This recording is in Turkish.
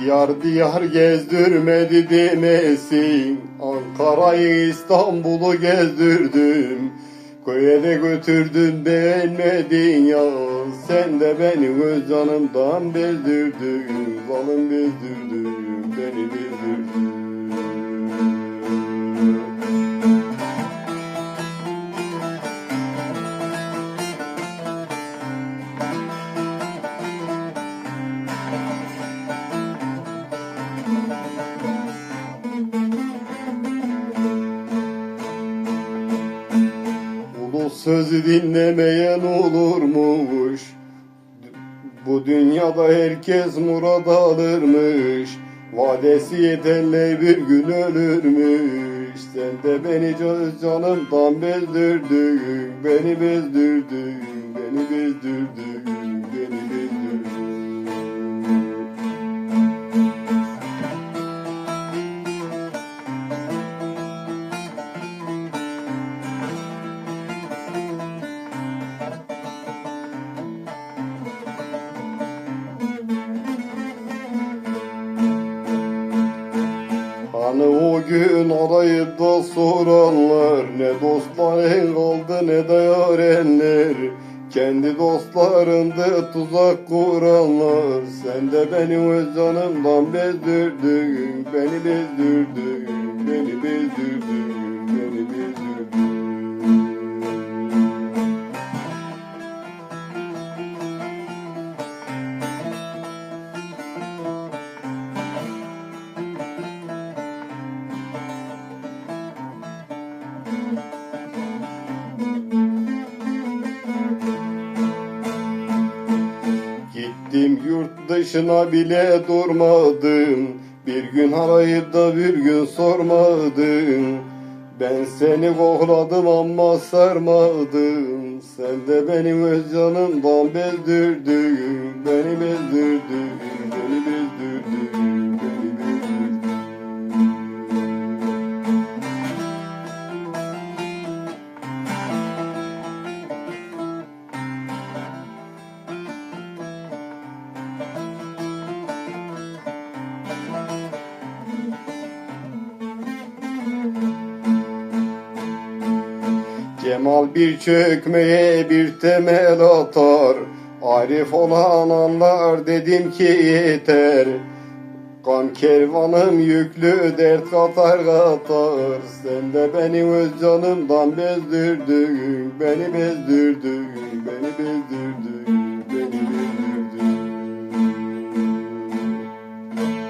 Diyar diyar gezdirmedi demesin. Ankara'yı İstanbul'u gezdirdim. Köye de götürdün beğenmedin ya. Sen de beni öz canımdan bezdirdin Zalim bezdirdin sözü dinlemeyen olurmuş. Bu dünyada herkes murad alırmış. Vadesi yetenle bir gün ölürmüş. Sen de beni can- canımdan bezdirdin Beni bezdirdin, beni bezdirdin, gün arayıp da soranlar Ne dostların kaldı ne de yarenler. Kendi dostlarında tuzak kuranlar Sen de beni öz canımdan bezdirdin Beni bezdirdin, beni bezdirdin, beni bezdirdin dışına bile durmadım. Bir gün arayıp da bir gün sormadım. Ben seni kokladım ama sarmadım. Sen de benim öz canımdan bezdirdin Beni bezdirdin, Cemal bir çökmeye bir temel atar. Arif olan anlar dedim ki yeter. Kan kervanım yüklü dert katar katar. Sen de beni öz canımdan bezdirdin Beni bezdirdin, beni